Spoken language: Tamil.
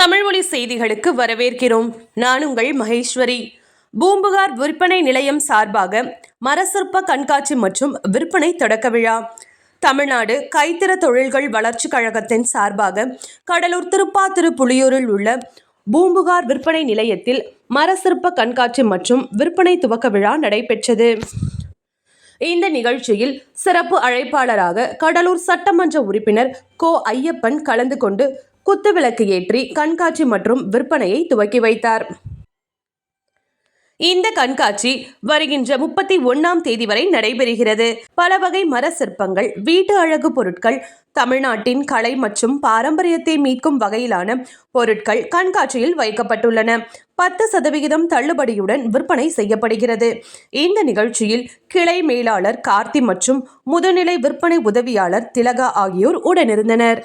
தமிழ்மொழி செய்திகளுக்கு வரவேற்கிறோம். நான் உங்கள் மகேஸ்வரி. பூம்புகார் விற்பனை நிலையம் சார்பாக மரசிற்ப கண்காட்சி மற்றும் விற்பனை தொடக்க விழா. தமிழ்நாடு கைத்திற தொழில்கள் வளர்ச்சிக் கழகத்தின் சார்பாக கடலூர் திருப்பாத்திரு புலியூரில் உள்ள பூம்புகார் விற்பனை நிலையத்தில் மரசிற்ப கண்காட்சி மற்றும் விற்பனை துவக்க விழா நடைபெற்றது. இந்த நிகழ்ச்சியில் சிறப்பு அழைப்பாளராக கடலூர் சட்டமன்ற உறுப்பினர் கோ. ஐயப்பன் கலந்து கொண்டு குத்துவிளக்கு ஏற்றி கண்காட்சி மற்றும் விற்பனையை துவக்கி வைத்தார். இந்த கண்காட்சி வருகின்ற முப்பத்தி ஒன்னாம் தேதி வரை நடைபெறுகிறது. பல வகை மர சிற்பங்கள் வீட்டு அழகு பொருட்கள் தமிழ்நாட்டின் கலை மற்றும் பாரம்பரியத்தை மீட்கும் வகையிலான பொருட்கள் கண்காட்சியில் வைக்கப்பட்டுள்ளன. பத்து சதவிகிதம் தள்ளுபடியுடன் விற்பனை செய்யப்படுகிறது. இந்த நிகழ்ச்சியில் கிளை மேலாளர் கார்த்தி மற்றும் முதுநிலை விற்பனை உதவியாளர் திலகா ஆகியோர் உடனிருந்தனர்.